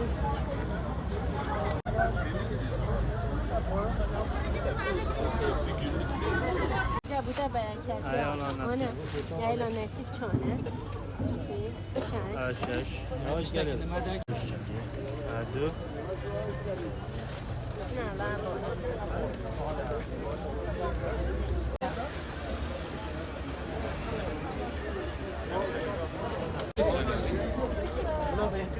Ya bu da bereket. Ayağına Yayla nesip çane. Aş aş. Yavaş gel. Erdu. Ne lan bu? Ne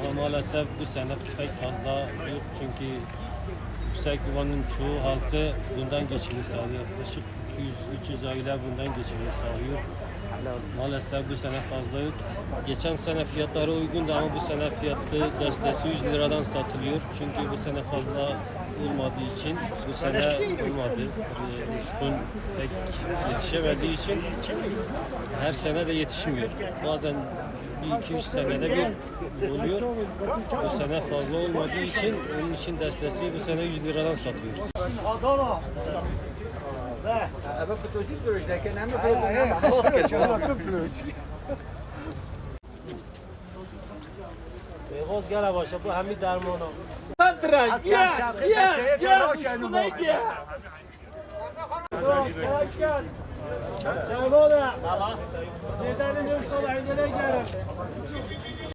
Ama maalesef bu sene pek fazla yok çünkü yüksek yuvanın çoğu halkı bundan geçimini sağlıyor. Yaklaşık 200-300 aile bundan geçimini sağlıyor. Maalesef bu sene fazla yok. Geçen sene fiyatları uygundu ama bu sene fiyatı destesi 100 liradan satılıyor. Çünkü bu sene fazla olmadığı için bu sene olmadı. Ee, Uçkun pek yetişemediği için her sene de yetişmiyor. Bazen bir iki üç senede bir oluyor. Bu sene fazla olmadığı için onun için destesi bu sene 100 liradan satıyoruz. Adana. Ebe kutucuk görüşteki ne mi koydun ne mi? Kos geçiyor. Beyhoz gele başa bu hemi dermanı. Santraç ya ya ya. Bismillah ya. Santraç gel gel. Cemone. Zedenin ön sol eline gelin.